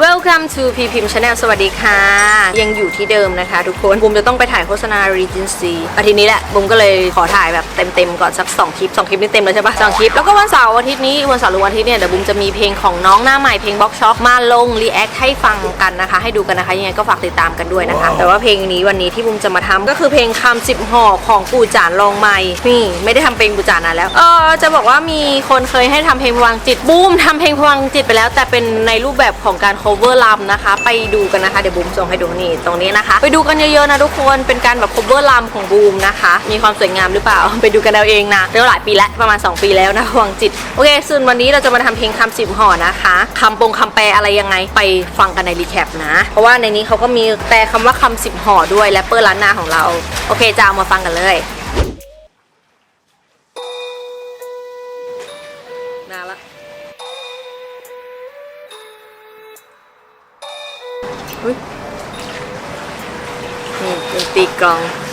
Welcome to พีพิม Channel สวัสดีค่ะ ยังอยู่ที่เดิมนะคะทุกคนบุมจะต้องไปถ่ายโฆษณา Regency อาทิตย์นี้แหละบุมก็เลยขอถ่ายแบบเต็มๆก่อนสัก 2 คลิป 2 คลิปนี่เต็มแล้วใช่ปะสองคลิป แล้วก็วันเสาร์อาทิตย์นี้วันเสาร์หรือวันอาทิตย์เนี่ยเดี๋ยวบุมจะมีเพลงของน้องหน้าใหม่เพลง Box Shop มาลง React ให้ฟังกันนะคะ ให้ดูกันนะคะ ยังไงก็ฝากติดตามกันด้วยนะคะ แต่ว่าเพลงนี้วันนี้ที่บุมจะมาทำก็คือเพลงคำสิบห่อของปู่จานลองใหม่นี่ไม่ได้ทำเพลงปู่จานนานแล้วเออจะบอกว่ามีคนเคยให้ทำเพลงพวังจิตบูมทำเพลงพวังจิตไปแล้ว แต่เป็นในรูปแบบของการ cover ลำนะคะ ไปดูกันนะคะ เดี๋ยวบูมส่งให้ดูนี่ตรงนี้นะคะ ไปดูกันเยอะๆนะทุกคนเป็นการแบบ cover ลำของบูมนะคะ มีความสวยงามหรือเปล่า ไปดูกันเอาเองนะเรียกหลายปีแล้วประมาณ 2 ปีแล้วนะพวังจิตโอเคส่วนวันนี้เราจะมาทำเพลงคำสิบห่อนะคะคำปงคำแปลอะไรยังไงไปฟังกันในรีแคปนะ เพราะว่าในนี้เขาก็มีแปลคำว่าคำสิบห่อด้วยแรปเปอร์ล้านนาของเราโอเคจะเอามาฟังกันเลย Uy. Yung tikang.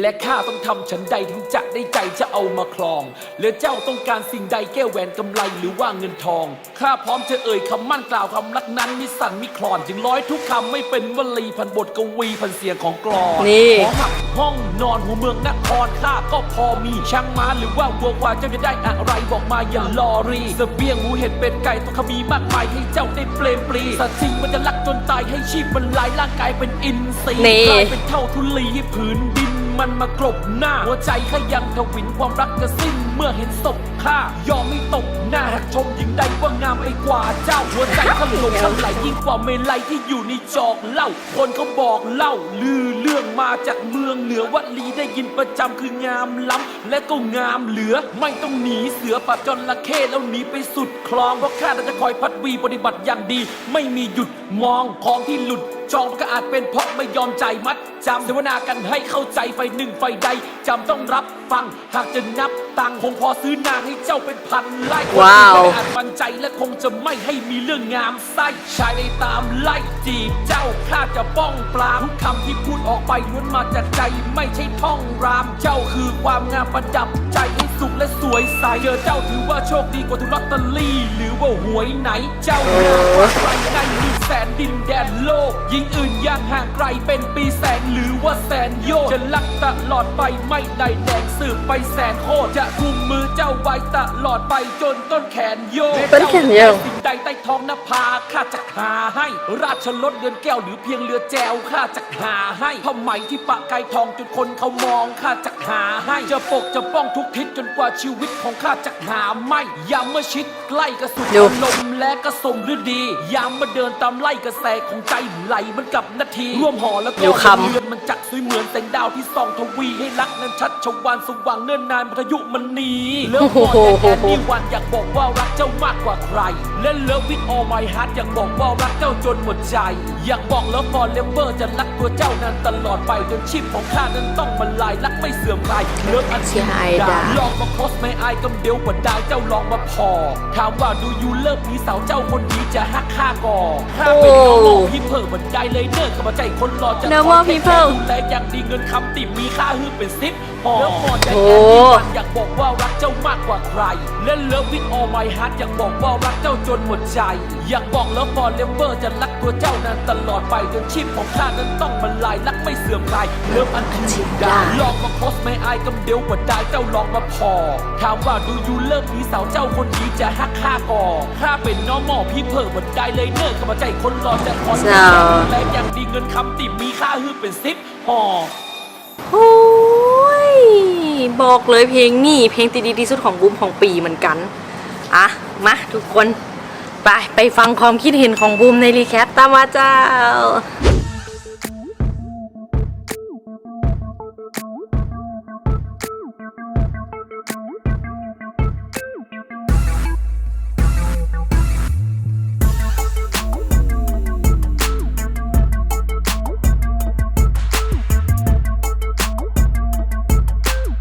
และข้าต้องทำฉันใดถึงจะได้ใจจะเอามาครอง หรือเจ้าต้องการสิ่งใดแก้วแหวนกำไรหรือว่าเงินทองข้าพร้อมจะเอ่ยคำมั่นกล่าวคำรักนั้นมิสั่นมิคลอนจึงร้อยทุกคำไม่เป็นวลีพันบทกวีพันเสียงของกลอนนี่ ขอหักห้องนอนหัวเมืองนครข้าก็พอมีช่างม้าหรือว่าวัวควายเจ้าจะได้อะไรบอกมาอย่ารอรีเสบียงหมูเห็ดเป็ดไก่ต้องขมีมากมายให้เจ้าได้เปลมปรีสัตว์สิ่งมันจะลักจนตายให้ชีพมันลายร่างกายเป็นอินทรีย์นี่ กลายเป็นเท่าทุลีให้ผืนดิน มันมากรบหน้า หัวใจขยังทวินความรักจะสิ้นเมื่อเห็นศพข้ายอมไม่ตกหน้าหากชมยิ่งใดว่างามไปกว่าเจ้า หัวใจข้าหลงข้าไหลยิ่งกว่าเมลัยที่อยู่ในจอกเล้าคนเขาบอกเล่า ลือเรื่องมาจากเมืองเหนือวัดลีได้ยินประจำคืองามล้ำและก็งามเหลือ ไม่ต้องหนีเสือปราบจระเข้แล้วหนีไปสุดคลองเพราะข้าจะคอยพัดวีปฏิบัติอย่างดี ไม่มีหยุดมองของที่หลุด จองก็อาจเป็นเพราะไม่ยอมใจายมัดจำเสวนากันให้เข้าใจไฟหนึ่งไฟใดจำต้องรับฟังหากจะนับตังค์คงพอซื้อนางให้เจ้าเป็นพันไล่ว้าวคนอื่นไม่อาจปันใจและคงจะไม่ให้มีเรื่องงามไส้ชายในตามไล่ จีบเจ้าข้าจะป้องปรามทุกคำที่พูดออกไปล้วนมาจากใจไม่ใช่ท่องราม เจ้าคือความงามประดับใจให้สุขและสวยใสเจอเจ้าถือว่าโชคดีกว่าทุกลอตเตอรี่ หรือว่าหวยไหนเจ้างามกว่าใครในมีแสนดินแดนโลก ยิ่งอื่นยังห่างไกลเป็นปีแสนหรือว่าแสนโยชน์จะรักตลอดไปไม่ได้แดงสืบไปแสนโคตรจะกุมมือเจ้าไว้ตลอดไปจนต้นแขนโยกต้นแขนโยกสิ่ง ใดใต้ท้องนภาข้าจะหาให้ ราชรถเดือนแก้วหรือเพียงเรือแจวข้าจะหาให้ผ้าไหมที่ปะกายทองจนคนเขามองข้าจะหาให้จะปกจะป้องทุกทิศจนกว่าชีวิตของข้าจะหาไม่ยามเมื่อชิดใกล้กระสุนดูลมและก็สมฤดียามมาเดินตามไล่กระแสของใจไหลเหมันกับนาที ร่วมหอแล้วก็ดูคำเรือนมันจักสวยเหมือนแสงดาวที่ส่องทวีให้รักนั้นชัดชวานสว่างเนิ่นนานมัธยุมันหนีเลิกก่อนแค่นี้วันอยากบอกว่ารักเจ้ามากกว่าใครและเลิฟวิดออ my heart อยากบอกว่ารักเจ้าจนหมดใจ อยากบอกแล้วฟอร์เลเวอร์จะรักตัวเจ้านั้นตลอดไปจนชีพของข้านั้นต้องบรรลัยรักไม่เสื่อมคลายเลิฟอันใช่ดาลองมาคอสไม่อายกำเดียวกว่าดาวเจ้าลองมาพอ ถามว่าดูยูเลิฟนี้สาวเจ้าคนนี้จะฮักข้าก่อข้าเป็นน้องหมอพี่เพิ่มบันไดเลยเนิร์กับมาใจคนรอจะ Normal people ดูแลอย่างดีเงินคำติ่มมีค่าฮือเป็นซิปพอแล้วพอใจโอ้แค่ที่วันอยากบอกว่ารักเจ้ามากกว่าใครและเลิฟวิดออ my heart อยากบอกว่ารักเจ้าจนหมดใจ อยากบอกแล้วฟอร์เลเวอร์จะรักตัวเจ้านั้นตลอดไปจนชีพของข้านั้นต้องบรรลัยรักไม่เสื่อมคลายเลิฟอันทีดาลองมาโพสไม่อายกำเดียวกว่าได้เจ้าลองมาพอถามว่าดูยูเลิฟนี้สาวเจ้าคนนี้จะฮักข้าก่อข้าเป็นน้องหมอพี่เพิ่มบันไดเลยเนิร์กับมาใจคนรอจะคอยเจ้าและอย่างดีเงินคำติ่มมีค่าฮือเป็นซิปพอโอ้ยบอกเลยเพลงนี่เพลงที่ดีที่สุดของบูมของปีเหมือนกัน อะ มาทุกคน ไปไปฟังความคิดเห็นของบูมในรีแคปตามมาเจ้า